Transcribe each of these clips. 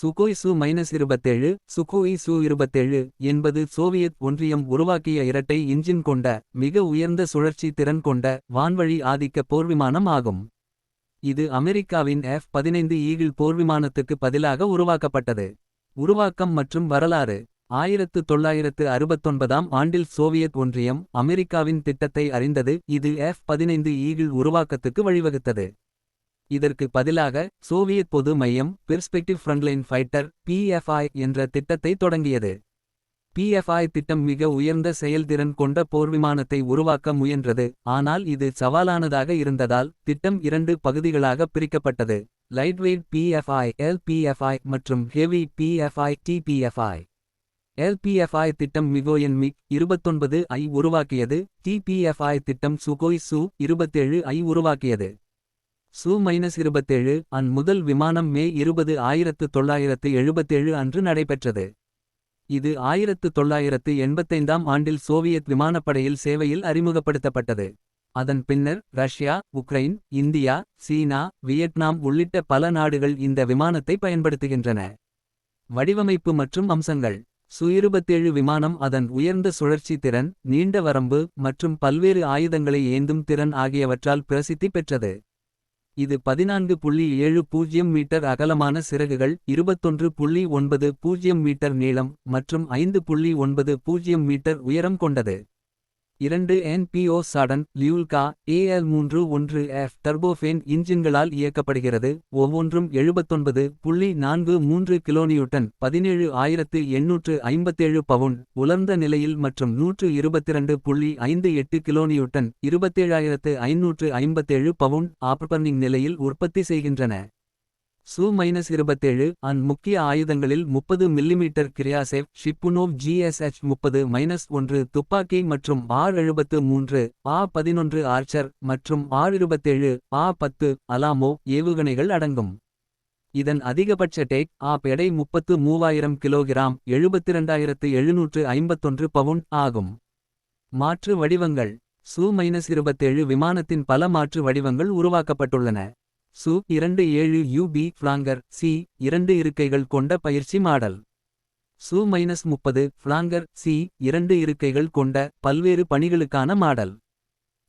Sukhoi சு minus இருபத்தேழு Sukhoi சு இருபத்தேழு என்பது சோவியத் ஒன்றியம் உருவாக்கிய இரட்டை இன்ஜின் கொண்ட மிக உயர்ந்த சுழற்சி திறன் கொண்ட வான்வழி ஆதிக்க போர்விமானம் ஆகும். இது அமெரிக்காவின் எஃப் பதினைந்து ஈகிள் போர்விமானத்துக்கு பதிலாக உருவாக்கப்பட்டது. உருவாக்கம் மற்றும் வரலாறு. ஆயிரத்து தொள்ளாயிரத்து அறுபத்தொன்பதாம் ஆண்டில் சோவியத் ஒன்றியம் அமெரிக்காவின் திட்டத்தை அறிந்தது. இது எஃப் பதினைந்து ஈகிள் உருவாக்கத்துக்கு வழிவகுத்தது. இதற்கு பதிலாக சோவியத் பொது மையம் பெர்ஸ்பெக்டிவ் ஃப்ரண்ட்லைன் ஃபைட்டர் பிஎஃப்ஐ என்ற திட்டத்தை தொடங்கியது. பிஎஃப்ஐ திட்டம் மிக உயர்ந்த செயல்திறன் கொண்ட போர்விமானத்தை உருவாக்க முயன்றது ஆனால் இது சவாலானதாக இருந்ததால் திட்டம் இரண்டு பகுதிகளாக பிரிக்கப்பட்டது லைட்வெயிட் பிஎஃப்ஐ எல்பிஎஃப்ஐ மற்றும் ஹெவி பிஎஃப்ஐ டிபிஎஃப்ஐ எல்பிஎஃப்ஐ திட்டம் மிகோயன் மிக் இருபத்தொன்பது ஐ உருவாக்கியது டிபிஎஃப்ஐ திட்டம் சுகோய் சு இருபத்தேழு ஐ உருவாக்கியது. சு மைனஸ் இருபத்தேழு அன் முதல் விமானம் மே இருபது ஆயிரத்து தொள்ளாயிரத்து எழுபத்தேழு அன்று நடைபெற்றது. இது ஆயிரத்து தொள்ளாயிரத்து எண்பத்தைந்தாம் ஆண்டில் சோவியத் விமானப்படையில் சேவையில் அறிமுகப்படுத்தப்பட்டது. அதன் பின்னர் ரஷ்யா உக்ரைன் இந்தியா சீனா வியட்நாம் உள்ளிட்ட பல நாடுகள் இந்த விமானத்தை பயன்படுத்துகின்றன. வடிவமைப்பு மற்றும் அம்சங்கள். சு இருபத்தேழு விமானம் அதன் உயர்ந்த சுழற்சி திறன் நீண்ட வரம்பு மற்றும் பல்வேறு ஆயுதங்களை ஏந்தும் திறன் ஆகியவற்றால் பிரசித்தி பெற்றது. இது பதினான்கு புள்ளி ஏழு பூஜ்ஜியம் மீட்டர் அகலமான சிறகுகள் இருபத்தொன்று புள்ளி ஒன்பது பூஜ்ஜியம் மீட்டர் நீளம் மற்றும் ஐந்து புள்ளி ஒன்பது பூஜ்ஜியம் மீட்டர் உயரம் கொண்டது. இரண்டு என்பிஓ சாடன் லியூல்கா ஏஎல் மூன்று ஒன்று எஃப் டர்போஃபேன் இன்ஜின்களால் இயக்கப்படுகிறது. ஒவ்வொன்றும் எழுபத்தொன்பது புள்ளி நான்கு மூன்று கிலோனியூட்டன் பதினேழு ஆயிரத்து எண்ணூற்று ஐம்பத்தேழு பவுண்ட் உலர்ந்த நிலையில் மற்றும் நூற்று இருபத்திரண்டு புள்ளி ஐந்து எட்டு கிலோனியூட்டன் இருபத்தேழாயிரத்து ஐநூற்று ஐம்பத்தேழு பவுண்ட் ஆப்பர்னிங் நிலையில் உற்பத்தி செய்கின்றன. சு மைனஸ் இருபத்தேழு அன் முக்கிய ஆயுதங்களில் முப்பது மில்லிமீட்டர் கிரியாசேவ் ஷிப்புனோவ் ஜிஎஸ்எச் முப்பது மைனஸ் ஒன்று துப்பாக்கி மற்றும் ஆர் எழுபத்து மூன்று ஆ பதினொன்று ஆர்ச்சர் மற்றும் ஆர் இருபத்தேழு ஆ பத்து அலாமோ ஏவுகணைகள் அடங்கும். இதன் அதிகபட்ச டேக் ஆப் எடை முப்பத்து மூவாயிரம் கிலோகிராம் எழுபத்திரண்டாயிரத்து எழுநூற்று ஐம்பத்தொன்று பவுண்ட் ஆகும். மாற்று வடிவங்கள் சு மைனஸ் இருபத்தேழு விமானத்தின் பல மாற்று வடிவங்கள் உருவாக்கப்பட்டுள்ளன. சு இரண்டு ஏழு யூபி ஃப்ளாங்கர் சி இரண்டு இருக்கைகள் கொண்ட பயிற்சி மாடல். சு மைனஸ் முப்பது ஃப்ளாங்கர் சி இரண்டு இருக்கைகள் கொண்ட பல்வேறு பணிகளுக்கான மாடல்.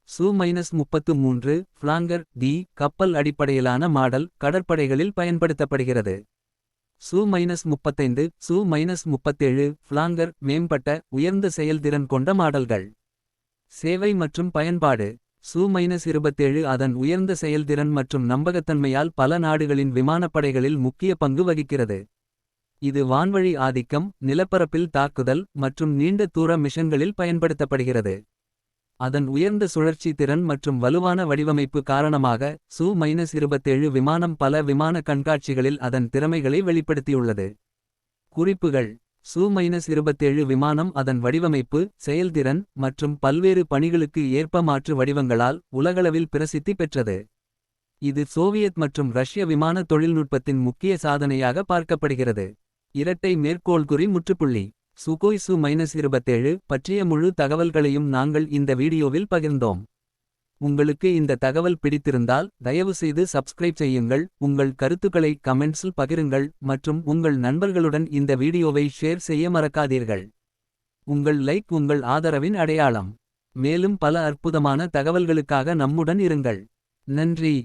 சு மைனஸ் முப்பத்து மூன்று ஃப்ளாங்கர் டி கப்பல் அடிப்படையிலான மாடல் கடற்படைகளில் பயன்படுத்தப்படுகிறது. சு மைனஸ் முப்பத்தைந்து சு மைனஸ் முப்பத்தேழு ஃப்ளாங்கர் மேம்பட்ட உயர்ந்த செயல்திறன் கொண்ட மாடல்கள். சேவை மற்றும் பயன்பாடு. சு மைனஸ் இருபத்தேழு அதன் உயர்ந்த செயல்திறன் மற்றும் நம்பகத்தன்மையால் பல நாடுகளின் விமானப்படைகளில் முக்கிய பங்கு வகிக்கிறது. இது வான்வழி ஆதிக்கம் நிலப்பரப்பில் தாக்குதல் மற்றும் நீண்ட தூர மிஷன்களில் பயன்படுத்தப்படுகிறது. அதன் உயர்ந்த சுழற்சி திறன் மற்றும் வலுவான வடிவமைப்பு காரணமாக சு மைனஸ் இருபத்தேழு விமானம் பல விமான கண்காட்சிகளில் அதன் திறமைகளை வெளிப்படுத்தியுள்ளது. குறிப்புகள். சு மைனஸ் இருபத்தேழு விமானம் அதன் வடிவமைப்பு செயல்திறன் மற்றும் பல்வேறு பணிகளுக்கு ஏற்ப மாற்று வடிவங்களால் உலகளவில் பிரசித்தி பெற்றது. இது சோவியத் மற்றும் ரஷ்ய விமான தொழில்நுட்பத்தின் முக்கிய சாதனையாக பார்க்கப்படுகிறது. இரட்டை மேற்கோள்குறி முற்றுப்புள்ளி சுகோய் சு மைனஸ் இருபத்தேழு பற்றிய முழு தகவல்களையும் நாங்கள் இந்த வீடியோவில் பகிர்ந்தோம். உங்களுக்கு இந்த தகவல் பிடித்திருந்தால் தயவுசெய்து சப்ஸ்கிரைப் செய்யுங்கள். உங்கள் கருத்துக்களை கமெண்ட்ஸில் பகிருங்கள் மற்றும் உங்கள் நண்பர்களுடன் இந்த வீடியோவை ஷேர் செய்ய மறக்காதீர்கள். உங்கள் லைக் உங்கள் ஆதரவின் அடையாளம். மேலும் பல அற்புதமான தகவல்களுக்காக நம்முடன் இருங்கள். நன்றி.